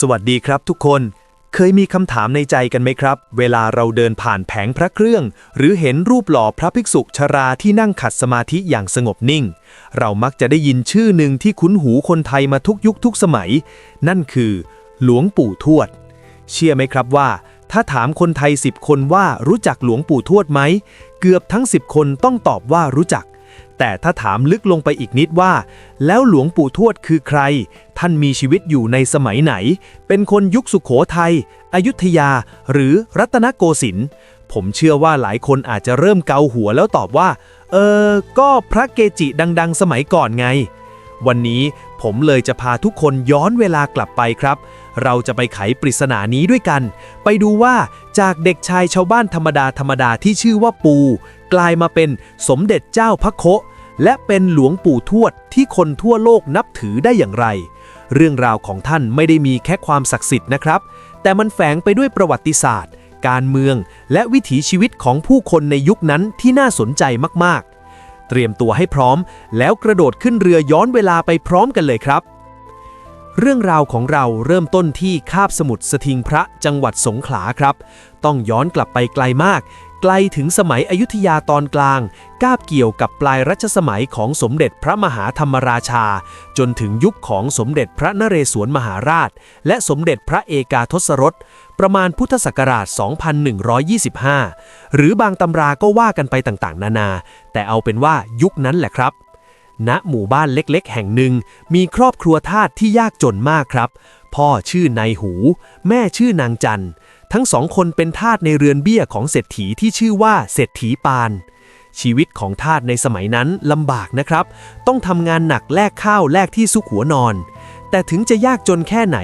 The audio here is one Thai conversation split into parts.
สวัสดีครับทุกคน เคยมีคำถามในใจกันไหมครับ เวลาเราเดินผ่านแผงพระเครื่อง หรือเห็นรูปหล่อพระภิกษุชราที่นั่งขัดสมาธิอย่างสงบนิ่ง เรามักจะได้ยินชื่อหนึ่งที่คุ้นหูคนไทยมาทุกยุคทุกสมัย นั่นคือ หลวงปู่ทวด เชื่อไหมครับว่า ถ้าถามคนไทย 10 คนว่ารู้จักหลวงปู่ทวดไหม เกือบทั้ง 10 คนต้องตอบว่ารู้จัก แต่ถ้าถามลึกลงไปอีกนิดว่า แล้วหลวงปู่ทวดคือใคร ท่านมีชีวิตอยู่ในสมัยไหน เป็นคนยุคสุขโขทัยอยุธยา หรือรัตนโกสินทร์ผมเชื่อว่าหลายคนอาจจะเริ่มเกาหัวแล้วตอบว่า เออ ก็พระเกจิดัง ๆ สมัยก่อนไง วันนี้ผมเลยจะพาทุกคนย้อนเวลากลับไปครับ เราจะไปไขปริศนานี้ด้วยกัน ไปดูว่า จากเด็กชายชาวบ้านธรรมดาธรรมดาที่ชื่อว่าปู กลายมาเป็นสมเด็จเจ้าพระโคและเป็นหลวงปู่ทวดที่คนทั่วโลกนับถือได้อย่างไร เรื่องราวของท่านไม่ได้มีแค่ความศักดิ์สิทธิ์นะครับ แต่มันแฝงไปด้วยประวัติศาสตร์ การเมือง และวิถีชีวิตของผู้คนในยุคนั้นที่น่าสนใจมากๆ เตรียมตัวให้พร้อม แล้วกระโดดขึ้นเรือย้อนเวลาไปพร้อมกันเลยครับ เรื่องราวของเราเริ่มต้นที่คาบสมุทรสทิงพระจังหวัดสงขลาครับ ต้องย้อนกลับไปไกลมาก ไกลถึงสมัยอยุธยาตอนกลาง กาบเกี่ยวกับปลายรัชสมัยของสมเด็จพระมหาธรรมราชา จนถึงยุคของสมเด็จพระนเรศวรมหาราช และสมเด็จพระเอกาทศรส ประมาณพุทธศักราช 2125 หรือบางตำราก็ว่ากันไปต่างๆ นานา แต่เอาเป็นว่ายุคนั้นแหละครับ ณหมู่บ้านเล็กๆ แห่งหนึ่ง มีครอบครัวทาสที่ยากจนมากครับ พ่อชื่อนายหู แม่ชื่อนางจันทั้งสองคนเป็นทาสในเรือนเบี้ยของเศรษฐีที่ชื่อว่าเศรษฐีปาน ชีวิตของทาสในสมัยนั้นลำบากนะครับ ต้องทำงานหนักแลกข้าวแลกที่ซุกหัวนอน แต่ถึงจะยากจนแค่ไหน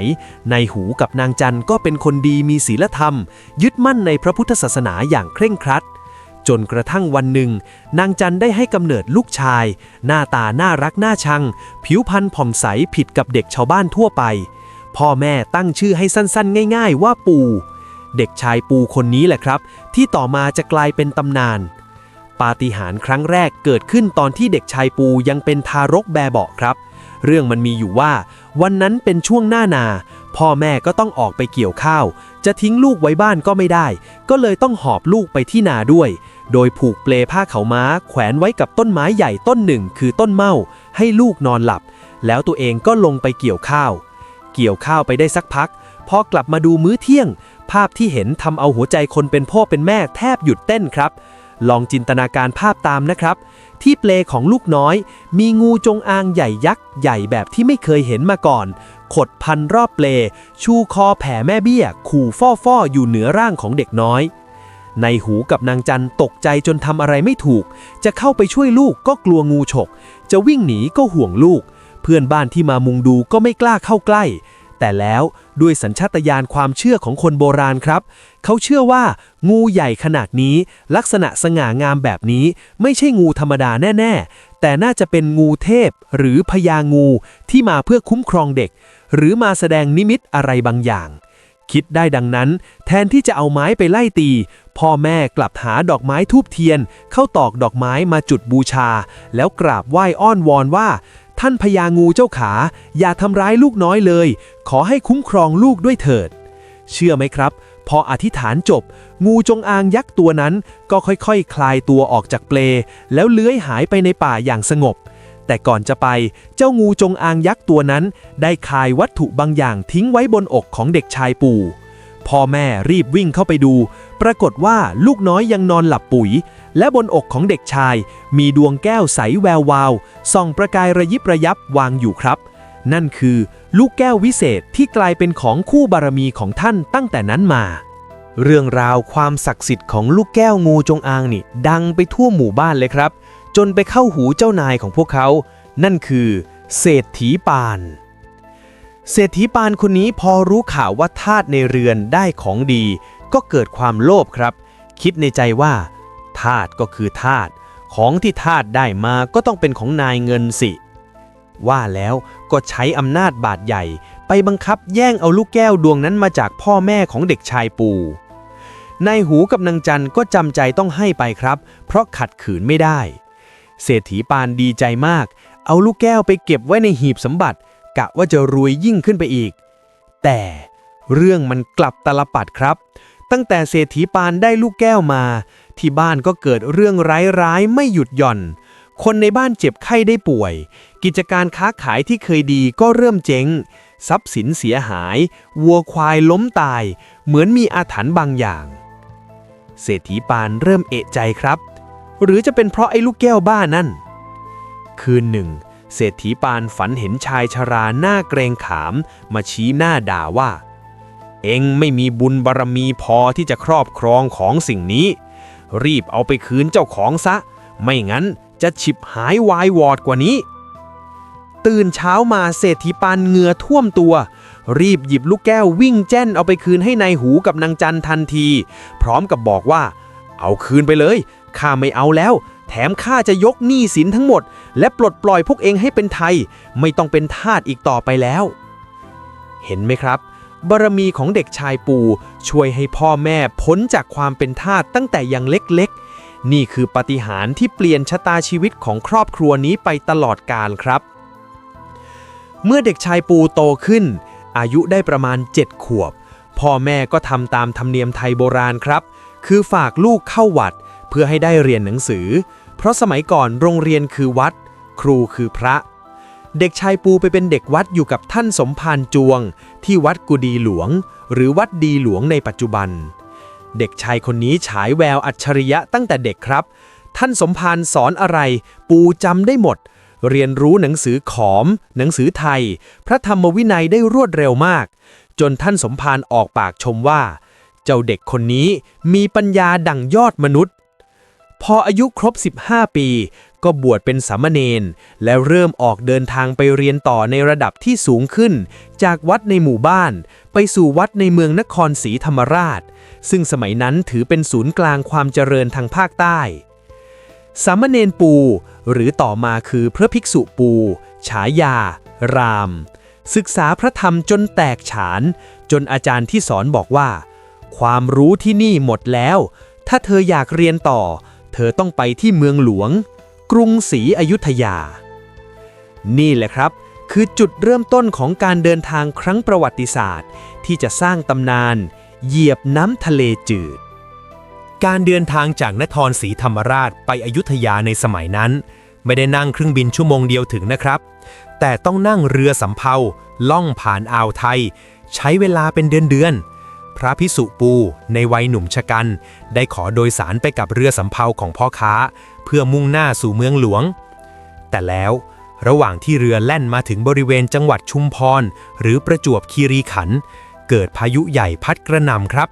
นายหูกับนางจันก็เป็นคนดีมีศีลธรรม ยึดมั่นในพระพุทธศาสนาอย่างเคร่งครัด จนกระทั่งวันหนึ่ง นางจันได้ให้กำเนิดลูกชาย หน้าตาน่ารักน่าชัง ผิวพรรณผ่องใสผิดกับเด็กชาวบ้านทั่วไป พ่อแม่ตั้งชื่อให้สั้นๆ ง่าย ๆ ว่าปู เด็กชายปูคนนี้แหละครับ ที่ต่อมาจะกลายเป็นตำนาน ปาฏิหาริย์ครั้งแรกเกิดขึ้นตอนที่เด็กชายปูยังเป็นทารกแบเบาะครับ เรื่องมันมีอยู่ว่า วันนั้นเป็นช่วงหน้านาพ่อแม่ก็ต้องออกไปเกี่ยวข้าว จะทิ้งลูกไว้บ้านก็ไม่ได้ ก็เลยต้องหอบลูกไปที่นาด้วย โดยผูกเปลผ้าเขาม้า แขวนไว้กับต้นไม้ใหญ่ต้นหนึ่ง คือต้นเมาให้ลูกนอนหลับ แล้วตัวเองก็ลงไปเกี่ยวข้าว เกี่ยวข้าวไปได้สักพัก พอกลับมาดูมื้อเที่ยง ภาพที่เห็นทำเอาหัวใจคนเป็นพ่อเป็นแม่แทบหยุดเต้นครับ ลองจินตนาการภาพตามนะครับ ที่เปลของลูกน้อย มีงูจงอางใหญ่ยักษ์ใหญ่แบบที่ไม่เคยเห็นมาก่อน ขดพันรอบเปล ชูคอแผ่แม่เบี้ย ขู่ฟ่ฟ่อๆอยู่เหนือร่างของเด็กน้อย ในหูกับนางจันตกใจจนทำอะไรไม่ถูก จะเข้าไปช่วยลูกก็กลัวงูฉก จะวิ่งหนีก็ห่วงลูก เพื่อนบ้านที่มามุงดูก็ไม่กล้าเข้าใกล้ แต่แล้วด้วยสัญชาตญาณความเชื่อของคนโบราณครับ เขาเชื่อว่า งูใหญ่ขนาดนี้ ลักษณะสง่างามแบบนี้ ไม่ใช่งูธรรมดาแน่ ๆ แต่น่าจะเป็นงูเทพ หรือพญางูที่มาเพื่อคุ้มครองเด็ก หรือมาแสดงนิมิตอะไรบางอย่าง คิดได้ดังนั้น แทนที่จะเอาไม้ไปไล่ตี พ่อแม่กลับหาดอกไม้ทูบเทียน เข้าตอกดอกไม้มาจุดบูชา แล้วกราบไหว้อ้อนวอนว่า ท่านพญางูเจ้าขา อย่าทำร้ายลูกน้อยเลย ขอให้คุ้มครองลูกด้วยเถิด เชื่อไหมครับ พออธิษฐานจบ งูจงอางยักษ์ตัวนั้น ก็ค่อยๆคคลายตัวออกจากเปลแล้วเลื้อยหายไปในป่าอย่างสงบ แต่ก่อนจะไปเจ้างูจงอางยักษ์ตัวนั้น ได้คายวัตถุบางอย่างทิ้งไว้บนอกของเด็กชายปู่พ่อแม่รีบวิ่งเข้าไปดู ปรากฏว่าลูกน้อยยังนอนหลับปุ๋ย และบนอกของเด็กชาย มีดวงแก้วใสแวววาว ส่องประกายระยิบระยับวางอยู่ครับ นั่นคือลูกแก้ววิเศษที่กลายเป็นของคู่บารมีของท่านตั้งแต่นั้นมา เรื่องราวความศักดิ์สิทธิ์ของลูกแก้วงูจงอางนี่ ดังไปทั่วหมู่บ้านเลยครับ จนไปเข้าหูเจ้านายของพวกเขา นั่นคือเศรษฐีปาน เศรษฐีปานคนนี้พอรู้ข่าวว่าทาสในเรือนได้ของดี ก็เกิดความโลภครับ คิดในใจว่าทาสก็คือทาสของที่ทาสได้มาก็ต้องเป็นของนายเงินสิ ว่าแล้วก็ใช้อำนาจบาดใหญ่ ไปบังคับแย่งเอาลูกแก้วดวงนั้นมาจากพ่อแม่ของเด็กชายปูนายหูกับนางจันก็จำใจต้องให้ไปครับ เพราะขัดขืนไม่ได้ เศรษฐีปานดีใจมาก เอาลูกแก้วไปเก็บไว้ในหีบสมบัติ กะว่าจะรวยยิ่งขึ้นไปอีก แต่เรื่องมันกลับตลปัดครับ ตั้งแต่เศรษฐีปานได้ลูกแก้วมา ที่บ้านก็เกิดเรื่องร้ายๆไม่หยุดหย่อน คนในบ้านเจ็บไข้ได้ป่วย กิจการค้าขายที่เคยดีก็เริ่มเจ๊ง ทรัพย์สินเสียหาย วัวควายล้มตาย เหมือนมีอาถรรพ์บางอย่าง เศรษฐีปานเริ่มเอะใจครับ หรือจะเป็นเพราะไอ้ลูกแก้วบ้านั่น คืนหนึ่ง เศรษฐีปานฝันเห็นชายชราหน้าเกรงขาม มาชี้หน้าด่าว่า เอ็งไม่มีบุญบารมีพอที่จะครอบครองของสิ่งนี้ รีบเอาไปคืนเจ้าของซะ ไม่งั้นจะฉิบหายวายวอดกว่านี้ ตื่นเช้ามาเศรษฐีปานเหงื่อท่วมตัว รีบหยิบลูกแก้ววิ่งแจ้นเอาไปคืนให้นายหูกับนางจันทันที พร้อมกับบอกว่า เอาคืนไปเลย ข้าไม่เอาแล้ว แถมข้าจะยกหนี้สินทั้งหมด และปลดปล่อยพวกเองให้เป็นไทย ไม่ต้องเป็นทาสอีกต่อไปแล้ว เห็นไหมครับบารมีของเด็กชายปูช่วยให้พ่อแม่พ้นจากความเป็นทาสตั้งแต่ยังเล็กๆ นี่คือปาฏิหาริย์ที่เปลี่ยนชะตาชีวิตของครอบครัวนี้ไปตลอดกาลครับ เมื่อเด็กชายปูโตขึ้น อายุได้ประมาณ 7 ขวบ พ่อแม่ก็ทำตามธรรมเนียมไทยโบราณครับ คือฝากลูกเข้าวัด เพื่อให้ได้เรียนหนังสือ เพราะสมัยก่อนโรงเรียนคือวัด ครูคือพระ เด็กชายปูไปเป็นเด็กวัดอยู่กับท่านสมภารจวง ที่วัดกุดีหลวง หรือวัดดีหลวงในปัจจุบัน เด็กชายคนนี้ฉายแววอัจฉริยะตั้งแต่เด็กครับ ท่านสมภารสอนอะไร ปูจำได้หมด เรียนรู้หนังสือขอม หนังสือไทย พระธรรมวินัยได้รวดเร็วมาก จนท่านสมภารออกปากชมว่า เจ้าเด็กคนนี้มีปัญญาดั่งยอดมนุษย์ พออายุครบ 15 ปี ก็บวชเป็นสามเณรและเริ่มออกเดินทางไปเรียนต่อในระดับที่สูงขึ้น จากวัดในหมู่บ้าน ไปสู่วัดในเมืองนครศรีธรรมราช ซึ่งสมัยนั้นถือเป็นศูนย์กลางความเจริญทางภาคใต้สามเณรปู หรือต่อมาคือพระภิกษุปู ฉายา ราม ศึกษาพระธรรมจนแตกฉาน จนอาจารย์ที่สอนบอกว่า ความรู้ที่นี่หมดแล้ว ถ้าเธออยากเรียนต่อ เธอต้องไปที่เมืองหลวง กรุงศรีอยุธยา นี่แหละครับ คือจุดเริ่มต้นของการเดินทางครั้งประวัติศาสตร์ ที่จะสร้างตำนาน เหยียบน้ำทะเลจืด การเดินทางจากนครศรีธรรมราชไปอยุธยาในสมัยนั้น ไม่ได้นั่งเครื่องบินชั่วโมงเดียวถึงนะครับ แต่ต้องนั่งเรือสำเภาล่องผ่านอ่าวไทย ใช้เวลาเป็นเดือนๆ พระพิสุปูในวัยหนุ่มชะกัน ได้ขอโดยสารไปกับเรือสำเภาของพ่อค้า เพื่อมุ่งหน้าสู่เมืองหลวง แต่แล้วระหว่างที่เรือแล่นมาถึงบริเวณจังหวัดชุมพร หรือประจวบคีรีขันธ์เกิดพายุใหญ่พัดกระหน่ำครับ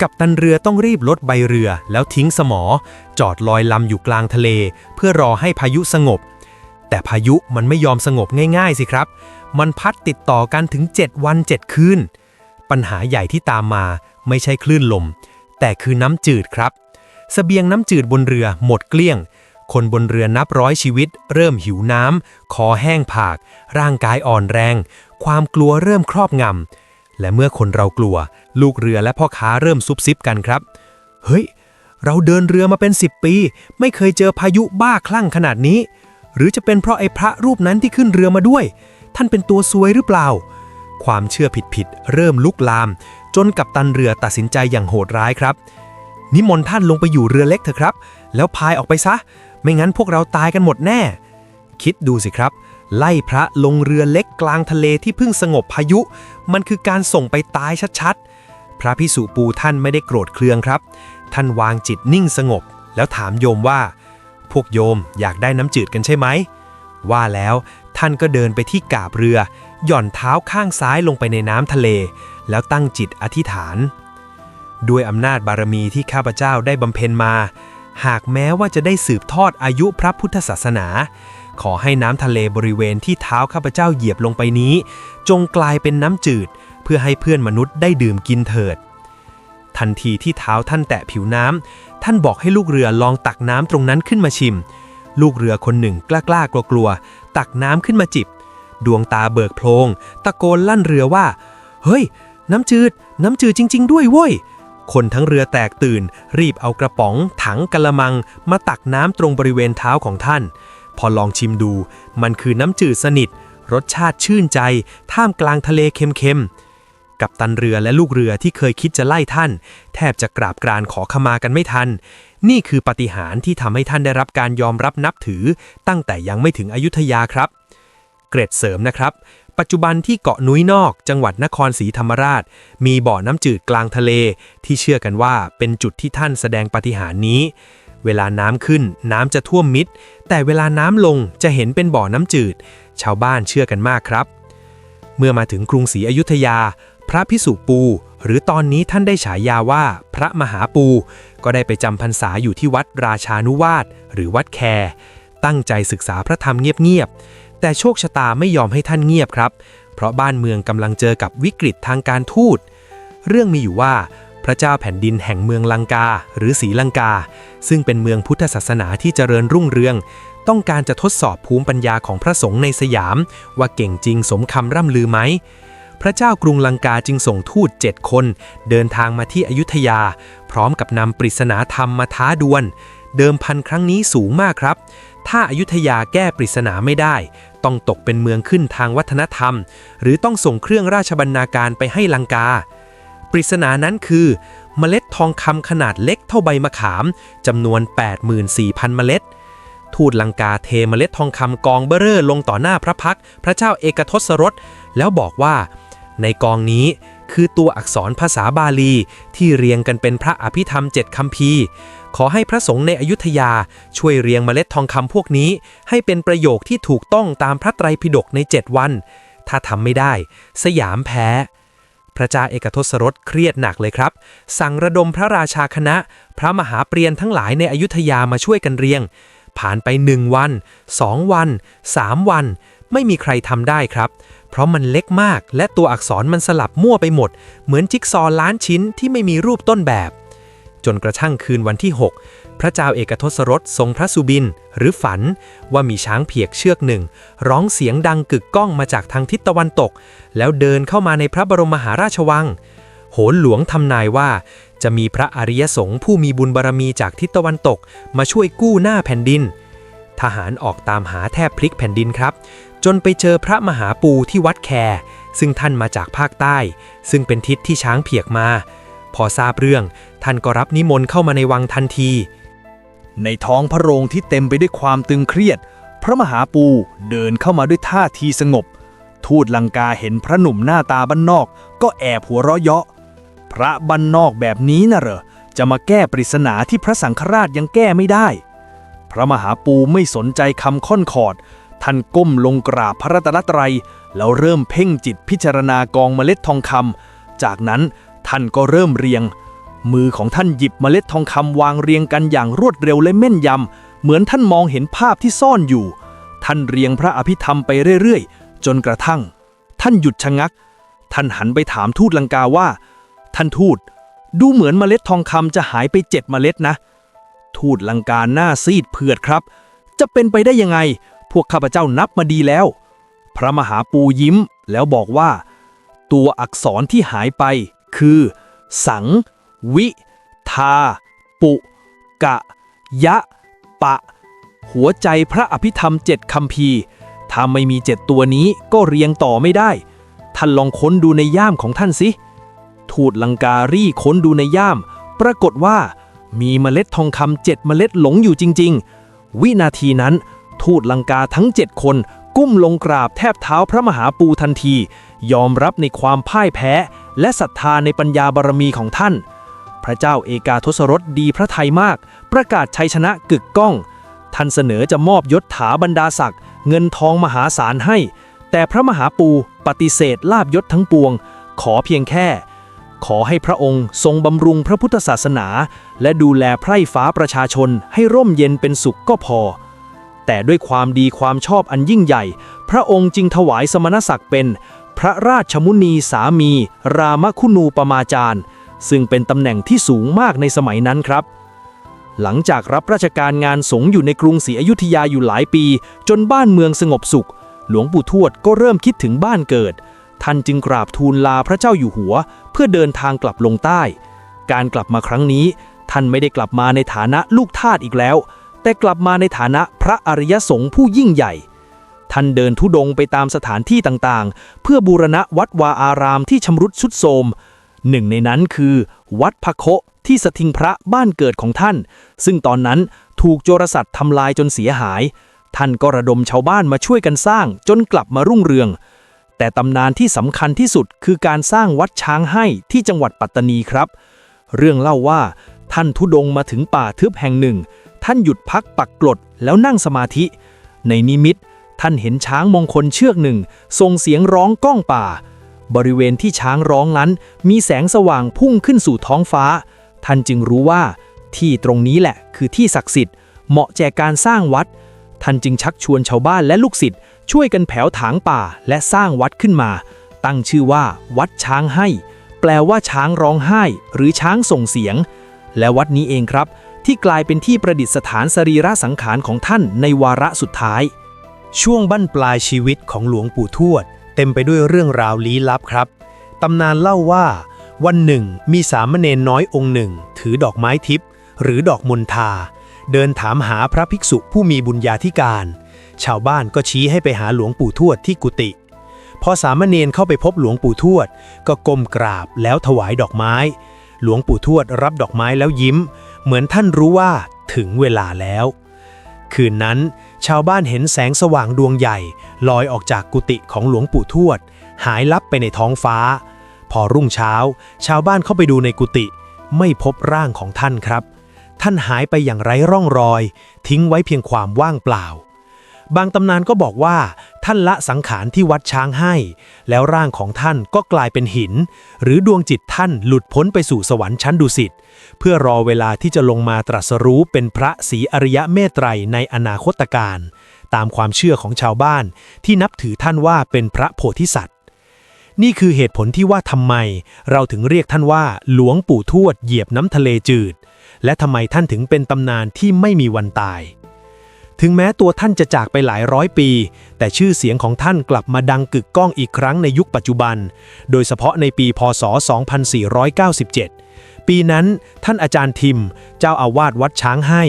กัปตันเรือต้องรีบลดใบเรือแล้วทิ้งสมอ จอดลอยลำอยู่กลางทะเล เพื่อรอให้พายุสงบ แต่พายุมันไม่ยอมสงบง่าย ๆ สิครับ มันพัดติดต่อกันถึง 7 วัน 7 คืน ปัญหาใหญ่ที่ตามมาไม่ใช่คลื่นลม แต่คือน้ำจืดครับเสบียงน้ำจืดบนเรือหมดเกลี้ยง คนบนเรือนับร้อยชีวิต เริ่มหิวน้ำคอแห้งผาก ร่างกายอ่อนแรง ความกลัวเริ่มครอบงำและเมื่อคนเรากลัว ลูกเรือและพ่อค้าเริ่มซุบซิบกันครับ เฮ้ย เราเดินเรือมาเป็น 10 ปี ไม่เคยเจอพายุบ้าคลั่งขนาดนี้ หรือจะเป็นเพราะไอ้พระรูปนั้นที่ขึ้นเรือมาด้วย ท่านเป็นตัวซวยหรือเปล่า ความเชื่อผิดๆเริ่มลุกลาม จนกัปตันเรือตัดสินใจอย่างโหดร้ายครับ นิมนต์ท่านลงไปอยู่เรือเล็กเถอะครับ แล้วพายออกไปซะ ไม่งั้นพวกเราตายกันหมดแน่ คิดดูสิครับ ไล่พระลงเรือเล็กกลางทะเลที่เพิ่งสงบพายุ มันคือการส่งไปตายชัดๆ พระพิสุปูท่านไม่ได้โกรธเคืองครับ ท่านวางจิตนิ่งสงบ แล้วถามโยมว่า พวกโยมอยากได้น้ำจืดกันใช่ไหมว่าแล้วท่านก็เดินไปที่กาบเรือ หย่อนเท้าข้างซ้ายลงไปในน้ำทะเล แล้วตั้งจิตอธิษฐาน ด้วยอำนาจบารมีที่ข้าพเจ้าได้บำเพ็ญมา หากแม้ว่าจะได้สืบทอดอายุพระพุทธศาสนา ขอให้น้ำทะเลบริเวณที่เท้าข้าพเจ้าเหยียบลงไปนี้ จงกลายเป็นน้ำจืด เพื่อให้เพื่อนมนุษย์ได้ดื่มกินเถิด ทันทีที่เท้าท่านแตะผิวน้ำท่านบอกให้ลูกเรือลองตักน้ำตรงนั้นขึ้นมาชิม ลูกเรือคนหนึ่งกล้าๆกลัวๆตักน้ำขึ้นมาจิบ ดวงตาเบิกโพลงตะโกนลั่นเรือว่า เฮ้ย น้ำจืด น้ำจืดจริง ๆ ด้วยเว้ย คนทั้งเรือแตกตื่น รีบเอากระป๋อง ถังกะละมัง มาตักน้ำตรงบริเวณเท้าของท่าน พอลองชิมดู มันคือน้ำจืดสนิท รสชาติชื่นใจ ท่ามกลางทะเลเค็มๆ กับตันเรือและลูกเรือที่เคยคิดจะไล่ท่าน แทบจะกราบกรานขอขมากันไม่ทันนี่คือปาฏิหารย์ที่ทำให้ท่านได้รับการยอมรับนับถือตั้งแต่ยังไม่ถึงอยุธยาครับ เกร็ดเสริมนะครับ ปัจจุบันที่เกาะนุ้ยนอก จังหวัดนครศรีธรรมราช มีบ่อน้ำจืดกลางทะเล ที่เชื่อกันว่าเป็นจุดที่ท่านแสดงปาฏิหาริย์นี้ เวลาน้ำขึ้นน้ำจะท่วมมิด แต่เวลาน้ำลงจะเห็นเป็นบ่อน้ำจืด ชาวบ้านเชื่อกันมากครับ เมื่อมาถึงกรุงศรีอยุธยา พระพิสุปู หรือตอนนี้ท่านได้ฉายาว่าพระมหาปู ก็ได้ไปจำพรรษาอยู่ที่วัดราชานุวาสหรือวัดแคตั้งใจศึกษาพระธรรมเงียบๆ แต่โชคชะตาไม่ยอมให้ท่านเงียบครับ เพราะบ้านเมืองกำลังเจอกับวิกฤตทางการทูต เรื่องมีอยู่ว่าพระเจ้าแผ่นดินแห่งเมืองลังกา หรือศรีลังกา ซึ่งเป็นเมืองพุทธศาสนาที่เจริญรุ่งเรือง ต้องการจะทดสอบภูมิปัญญาของพระสงฆ์ในสยาม ว่าเก่งจริงสมคำร่ำลือไหมพระเจ้ากรุงลังกาจึงส่งทูตเจ็ดคน เดินทางมาที่อยุธยา พร้อมกับนำปริศนาธรรมมาท้าดวล เดิมพันครั้งนี้สูงมากครับ ถ้าอายุธยาแก้ปริศนาไม่ได้ ต้องตกเป็นเมืองขึ้นทางวัฒนธรรม หรือต้องส่งเครื่องราชบรรณาการไปให้ลังกา ปริศนานั้นคือ เมล็ดทองคำขนาดเล็กเท่าใบมะขามจำนวน 84,000 เมล็ด ทูตลังกาเทเมล็ดทองคำกองเบ้อเร่อลงต่อหน้าพระพัก พระเจ้าเอกทศรสแล้วบอกว่า ในกองนี้ คือตัวอักษรภาษาบาลี ที่เรียงกันเป็นพระอภิธรรมเจ็ดคำพีขอให้พระสงฆ์ในอยุธยาช่วยเรียงเมล็ดทองคำพวกนี้ ให้เป็นประโยคที่ถูกต้องตามพระไตรปิฎกในเจ็ดวัน ถ้าทำไม่ได้ สยามแพ้พระเจ้าเอกทศรสเครียดหนักเลยครับ สั่งระดมพระราชาคณะ พระมหาเปรียนทั้งหลายในอยุธยามาช่วยกันเรียง ผ่านไปหนึ่งวันสองวันสามวัน ไม่มีใครทำได้ครับ เพราะมันเล็กมากและตัวอักษรมันสลับมั่วไปหมด เหมือนจิ๊กซอล้านชิ้นที่ไม่มีรูปต้นแบบ จนกระทั่งคืนวันที่ 6 พระเจ้าเอกทศรสทรงพระสุบิน หรือฝันว่ามีช้างเผียกเชือกหนึ่ง ร้องเสียงดังกึกก้องมาจากทางทิศตะวันตก แล้วเดินเข้ามาในพระบรมมหาราชวัง โหนหลวงทำนายว่า จะมีพระอริยสงฆ์ผู้มีบุญบารมีจากทิศตะวันตก มาช่วยกู้หน้าแผ่นดิน ทหารออกตามหาแทบพลิกแผ่นดินครับ จนไปเจอพระมหาปูที่วัดแค ซึ่งท่านมาจากภาคใต้ ซึ่งเป็นทิศที่ช้างเผียกมา พอทราบเรื่อง ท่านก็รับนิมนต์เข้ามาในวังทันที ในท้องพระโรงที่เต็มไปด้วยความตึงเครียด พระมหาปูเดินเข้ามาด้วยท่าทีสงบ ทูตลังกาเห็นพระหนุ่มหน้าตาบ้านนอก ก็แอบหัวเราะเยาะ พระบ้านนอกแบบนี้น่ะเหรอจะมาแก้ปริศนาที่พระสังฆราชยังแก้ไม่ได้ พระมหาปูไม่สนใจคำค่อนขอด ท่านก้มลงกราบพระรัตนตรัย แล้วเริ่มเพ่งจิตพิจารณากองเมล็ดทองคำจากนั้นท่านก็เริ่มเรียง มือของท่านหยิบเมล็ดทองคำวางเรียงกันอย่างรวดเร็วและแม่นยำเหมือนท่านมองเห็นภาพที่ซ่อนอยู่ ท่านเรียงพระอภิธรรมไปเรื่อยๆ จนกระทั่ง ท่านหยุดชะงัก ท่านหันไปถามทูตลังกาว่า ท่านทูตดูเหมือนเมล็ดทองคำจะหายไปเจ็ดเมล็ดนะ ทูตลังกาหน้าซีดเผือดครับ จะเป็นไปได้ยังไง พวกข้าพเจ้านับมาดีแล้ว พระมหาปูยิ้มแล้วบอกว่า ตัวอักษรที่หายไปคือ สัง วิ ทา ปุ กะ ยะ ปะ หัวใจพระอภิธรรมเจ็ดคำพีถ้าไม่มีเจ็ดตัวนี้ก็เรียงต่อไม่ได้ ท่านลองค้นดูในย่ามของท่านสิ ทูตลังการีค้นดูในย่าม ปรากฏว่า มีเมล็ดทองคำเจ็ดเมล็ดหลงอยู่จริง ๆ วินาทีนั้น ทูตลังกาทั้งเจ็ดคนก้มลงกราบแทบเท้าพระมหาปูทันที ยอมรับในความพ่ายแพ้ และศรัทธาในปัญญาบารมีของท่าน พระเจ้าเอกาทศรสดีพระไทยมาก ประกาศชัยชนะกึกก้อง ท่านเสนอจะมอบยศถาบรรดาศักดิ์เงินทองมหาศาลให้ แต่พระมหาปูปฏิเสธลาบยศทั้งปวง ขอเพียงแค่ ขอให้พระองค์ทรงบำรุงพระพุทธศาสนา และดูแลไพร่ฟ้าประชาชนให้ร่มเย็นเป็นสุขก็พอ แต่ด้วยความดีความชอบอันยิ่งใหญ่ พระองค์จึงถวายสมณศักดิ์เป็น พระราชมุนีสามี รามคุณูปมาจารย์ ซึ่งเป็นตำแหน่งที่สูงมากในสมัยนั้นครับ หลังจากรับราชการงานสงฆ์อยู่ในกรุงศรีอยุธยาอยู่หลายปี จนบ้านเมืองสงบสุข หลวงปู่ทวดก็เริ่มคิดถึงบ้านเกิด ท่านจึงกราบทูลลาพระเจ้าอยู่หัว เพื่อเดินทางกลับลงใต้ การกลับมาครั้งนี้ ท่านไม่ได้กลับมาในฐานะลูกทาสอีกแล้ว แต่กลับมาในฐานะพระอริยสงฆ์ผู้ยิ่งใหญ่ ท่านเดินทุดงไปตามสถานที่ต่างๆ เพื่อบูรณะวัดวาอารามที่ชำรุดสุดโทรมหนึ่งในนั้นคือ วัดพะโคที่สถิงพระบ้านเกิดของท่าน ซึ่งตอนนั้นถูกโจรสัตว์ทำลายจนเสียหาย ท่านก็ระดมชาวบ้านมาช่วยกันสร้างจนกลับมารุ่งเรือง แต่ตำนานที่สำคัญที่สุดคือการสร้างวัดช้างให้ที่จังหวัดปัตตานีครับ เรื่องเล่าว่า ท่านทุดงมาถึงป่าทึบแห่งหนึ่ง ท่านหยุดพักปักกลดแล้วนั่งสมาธิ ในนิมิต ท่านเห็นช้างมงคลเชือกหนึ่งส่งเสียงร้องก้องป่า บริเวณที่ช้างร้องนั้น มีแสงสว่างพุ่งขึ้นสู่ท้องฟ้า ท่านจึงรู้ว่า ที่ตรงนี้แหละคือที่ศักดิ์สิทธิ์เหมาะแก่การสร้างวัด ท่านจึงชักชวนชาวบ้านและลูกศิษย์ ช่วยกันแผวถางป่าและสร้างวัดขึ้นมา ตั้งชื่อว่า วัดช้างให้ แปลว่าช้างร้องไห้ หรือช้างส่งเสียง และวัดนี้เองครับ ที่กลายเป็นที่ประดิษฐานสรีระสังขารของท่านในวาระสุดท้าย ช่วงบั้นปลายชีวิตของหลวงปู่ทวด เต็มไปด้วยเรื่องราวลี้ลับครับตำนานเล่าว่า วันหนึ่ง มีสามเณรน้อยองค์หนึ่ง ถือดอกไม้ทิพย์หรือดอกมณฑาเดินถามหาพระภิกษุผู้มีบุญญาธิการ ชาวบ้านก็ชี้ให้ไปหาหลวงปู่ทวดที่กุฏิพอสามเณรเข้าไปพบหลวงปู่ทวด ก็ก้มกราบแล้วถวายดอกไม้ หลวงปู่ทวดรับดอกไม้แล้วยิ้ม เหมือนท่านรู้ว่าถึงเวลาแล้ว คืนนั้น ชาวบ้านเห็นแสงสว่างดวงใหญ่ ลอยออกจากกุฏิของหลวงปู่ทวด หายลับไปในท้องฟ้า พอรุ่งเช้า ชาวบ้านเข้าไปดูในกุฏิไม่พบร่างของท่านครับ ท่านหายไปอย่างไร้ร่องรอย ทิ้งไว้เพียงความว่างเปล่า บางตำนานก็บอกว่า ท่านละสังขารที่วัดช้างให้ แล้วร่างของท่านก็กลายเป็นหิน หรือดวงจิตท่านหลุดพ้นไปสู่สวรรค์ชั้นดุสิตเพื่อรอเวลาที่จะลงมาตรัสรู้เป็นพระศรีอริยะเมตไตรในอนาคตการ ตามความเชื่อของชาวบ้านที่นับถือท่านว่าเป็นพระโพธิสัตว์ นี่คือเหตุผลที่ว่าทำไม เราถึงเรียกท่านว่าหลวงปู่ทวดเหยียบน้ำทะเลจืด และทำไมท่านถึงเป็นตำนานที่ไม่มีวันตาย ถึงแม้ตัวท่านจะจากไปหลายร้อยปี แต่ชื่อเสียงของท่านกลับมาดังกึกก้องอีกครั้งในยุคปัจจุบัน โดยเฉพาะในปีพศ 2497 ปีนั้นท่านอาจารย์ทิม เจ้าอาวาสวัดช้างให้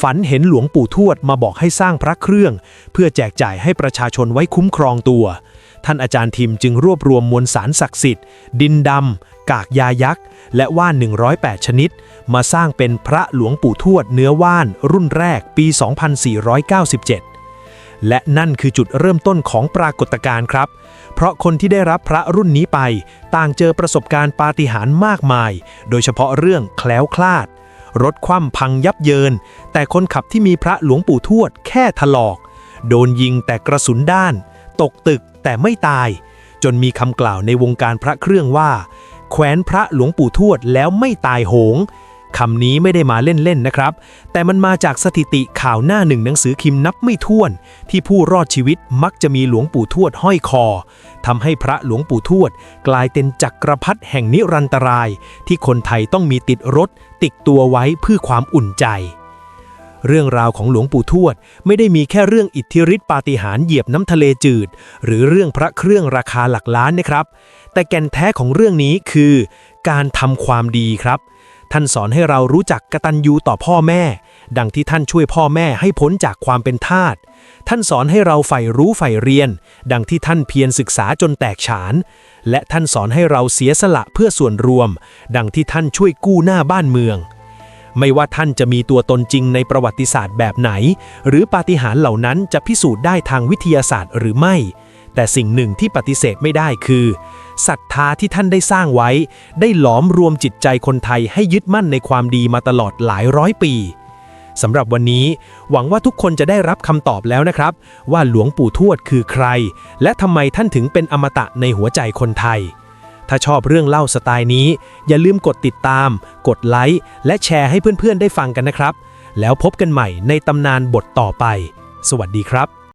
ฝันเห็นหลวงปู่ทวดมาบอกให้สร้างพระเครื่อง เพื่อแจกจ่ายให้ประชาชนไว้คุ้มครองตัว ท่านอาจารย์ทิมจึงรวบรวมมวลสารศักดิ์สิทธิ์ ดินดำ กากยายักษ์ และว่าน 108 ชนิด มาสร้างเป็นพระหลวงปู่ทวดเนื้อว่านรุ่นแรกปี 2497 และนั่นคือจุดเริ่มต้นของปรากฏการณ์ครับ เพราะคนที่ได้รับพระรุ่นนี้ไป ต่างเจอประสบการณ์ปาฏิหาริย์มากมาย โดยเฉพาะเรื่องแคล้วคลาด รถคว่ำพังยับเยิน แต่คนขับที่มีพระหลวงปู่ทวดแค่ถลอก โดนยิงแต่กระสุนด้าน ตกตึก แต่ไม่ตาย จนมีคำกล่าวในวงการพระเครื่องว่า แขวนพระหลวงปู่ทวดแล้วไม่ตายโหงคำนี้ไม่ได้มาเล่นๆนะครับ แต่มันมาจากสถิติข่าวหน้าหนึ่งหนังสือพิมนับไม่ถ้วน ที่ผู้รอดชีวิตมักจะมีหลวงปู่ทวดห้อยคอทำให้พระหลวงปู่ทวด กลายเป็นจักรพรรดิแห่งนิรันตราย ที่คนไทยต้องมีติดรถ ติดตัวไว้เพื่อความอุ่นใจ เรื่องราวของหลวงปู่ทวดไม่ได้มีแค่เรื่องอิทธิฤทธิปาฏิหาริย์เหยียบน้ำทะเลจืด หรือเรื่องพระเครื่องราคาหลักล้านนะครับ แต่แก่นแท้ของเรื่องนี้คือ การทำความดีครับ ท่านสอนให้เรารู้จักกตัญญูต่อพ่อแม่ ดังที่ท่านช่วยพ่อแม่ให้พ้นจากความเป็นทาสท่านสอนให้เราใฝ่รู้ใฝ่เรียน ดังที่ท่านเพียรศึกษาจนแตกฉาน และท่านสอนให้เราเสียสละเพื่อส่วนรวม ดังที่ท่านช่วยกู้หน้าบ้านเมือง ไม่ว่าท่านจะมีตัวตนจริงในประวัติศาสตร์แบบไหน หรือปาฏิหาริย์เหล่านั้นจะพิสูจน์ได้ทางวิทยาศาสตร์หรือไม่ แต่สิ่งหนึ่งที่ปฏิเสธไม่ได้คือศรัทธาที่ท่านได้สร้างไว้ ได้หลอมรวมจิตใจคนไทยให้ยึดมั่นในความดีมาตลอดหลายร้อยปีสำหรับวันนี้ หวังว่าทุกคนจะได้รับคำตอบแล้วนะครับ ว่าหลวงปู่ทวดคือใคร และทำไมท่านถึงเป็นอมตะในหัวใจคนไทย ถ้าชอบเรื่องเล่าสไตล์นี้ อย่าลืมกดติดตาม กดไลค์และแชร์ให้เพื่อนๆได้ฟังกันนะครับ แล้วพบกันใหม่ในตำนานบทต่อไป สวัสดีครับ